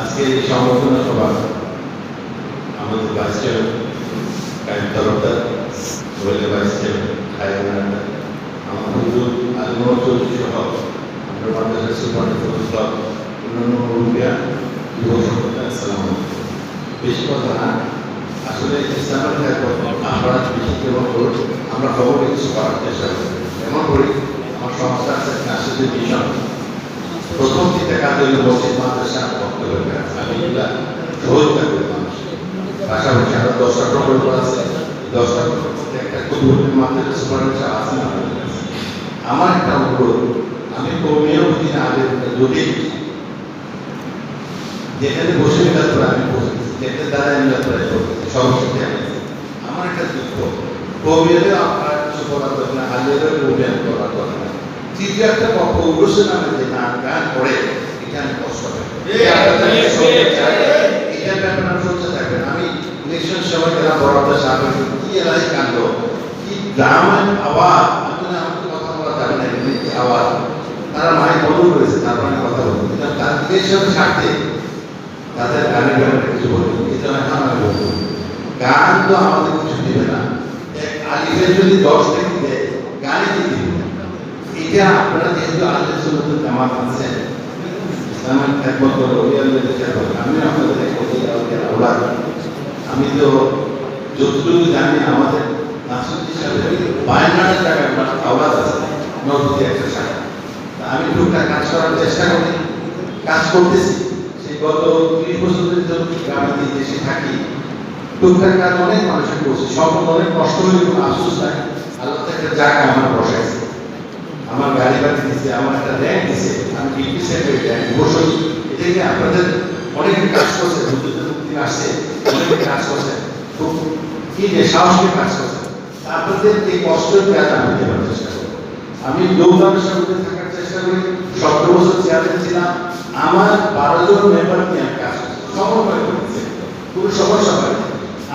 আজকে এই সংবর্ধনা সভা, আমাদের vice chairman Tarafdar, Royal vice chairman আমার হুজুর আলমোহর চৌধুরী সহ আমরা মাদ্রাসা সুপারি ক্লাব, অন্যান্য মুরব্বিয়া, যুব বেশি কথা না, আসলে ইসলামের আমরা বেশি কেবল করি আমরা খবর কিছু করার চেষ্টা করি। এমন করি, আমার সংস্থা আছে নাসিদের মিশন প্রথম থেকে কাজ হইল মসজিদ, মাদ্রাসা বক্তব্য আমি এগুলা পাশাপাশি আরও দশটা প্রকল্প আছে। দশটা। আমার একটা অনুরোধ, আমি কর্মীয় বুঝি না আগে যদি যেখানে বসে করে আমি বসেছি যেখানে দাঁড়ায় মিলাদ করে করতেছি আমি আমার একটা দুঃখ কবিরে আপনার কিছু করার দরকার না হাজিরে করার দরকার তৃতীয় একটা পক্ষ উরসে নামে যে নাম গান করে এটা আমি কষ্ট। এটার ব্যাপারে আমি থাকবেন আমি ইলেকশন গেলাম কি এলাই কাণ্ড? কি গ্রামের আওয়াজ? আমাকে কথা বলা যাবে না এমনি আওয়াজ? তারা মায়ের বন্ধ করেছে তারপরে আমি কথা বলব কিন্তু তার সাথে স্বার্থে তাদের গানের ব্যাপারে কিছু বলব এটা আমি বলব। গান তো আমাদের কিছু দেবে না। এক আলিফের যদি দশ থেকে দেয় গানে কি দিবে? এটা আপনারা যেহেতু জামাত আছেন ইসলামের একমত করে অভিয়ানদের খেয়াল আমি আপনাদের একমত আওলাদ আমি তো যতটুকু জানি, আমাদের বায়নার জায়গায় আমার আওলাদ আছে একটা আমি টুকটাক কাজ করার চেষ্টা করি, কাজ করতেছি। সেই গত ত্রিশ বছরের জন্য গ্রামে দেশে থাকি, টুকটাক কাজ অনেক মানুষের করছে। সব অনেক কষ্ট কোনো আফসোস নাই। আল্লাহ থেকে যাক বসাইছে। আমার গাড়ি বাড়ি দিচ্ছে আমার একটা র্যাঙ্ক দিচ্ছে আমি ডিপি সেক্রেটারি র্যাঙ্ক বসই এটা কি আপনাদের অনেকে কাজ করছে মুক্তি আসছে, অনেকে কাজ করছে। কি যে সাহসী কাজ করছে। আপনাদের এই কষ্টের কাজ আমি দেওয়ার চেষ্টা করি। আমি দৌড়ানোর সঙ্গে থাকার চেষ্টা করি। সতেরো বছর চেয়ারম্যান ছিলাম। আমার বারো জন মেম্বার নিয়ে কাজ সমন্বয় করেছে। কোনো সমস্যা হয়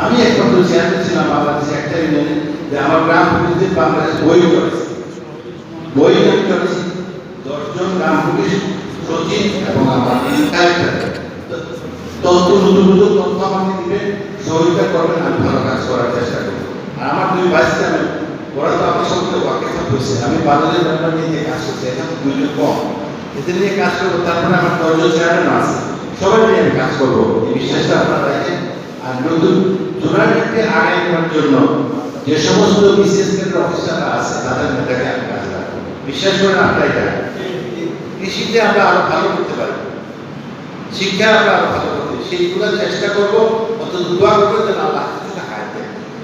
আমি একমাত্র চেয়ারম্যান ছিলাম বাংলাদেশে একটা ইউনিয়নে যে আমার গ্রাম বাংলাদেশ বই করেছে। বই করেছি দশজন গ্রাম পুলিশ সচিব এবং আমার তথ্য নতুন নতুন তথ্য আমাকে দিবেন সহযোগিতা করবেন, আমি ভালো কাজ করার চেষ্টা করব। আর আমার দুই ভাইস চেয়ারম্যান, ওরা তো আমার সঙ্গে ওয়াকিফা হয়েছে আমি বাংলাদেশ ব্যাপার নিয়ে কাজ করছি, এখন দুইজন কম। এদের নিয়ে কাজ করব, তারপরে আমার দশজন চেয়ারম্যান আছে। সবাই নিয়ে আমি কাজ করব, এই বিশ্বাসটা আপনারা রাখেন। আর নতুন টুর্নামেন্টকে আগায় নেওয়ার জন্য যে সমস্ত বিশেষ কেন্দ্র অফিসাররা আছে, তাদের মেয়েটাকে আমি বিশ্বাস করেন আপনারা এটা কৃষিতে আমরা আরও ভালো করতে পারি। শিক্ষা আমরা আরও ভালো করতে সেইগুলো চেষ্টা করব অত দোয়া করব যেন আল্লাহ কিছুটা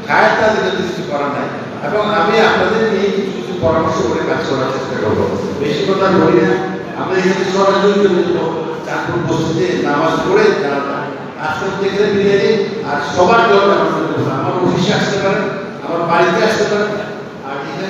হায়াত দেয় কিছু করার নাই। এবং আমি আপনাদের নিয়ে কিছু কিছু পরামর্শ করে কাজ করার চেষ্টা করব। বেশি কথা বলি না। আমরা এখানে সরাসরি চাঁদপুর বস্তিতে নামাজ পড়ে যারা আজকে থেকে বিদায় দিই আর সবার জন্য আমার অফিসে আসতে পারেন, আমার বাড়িতে আসতে পারেন। আর এখানে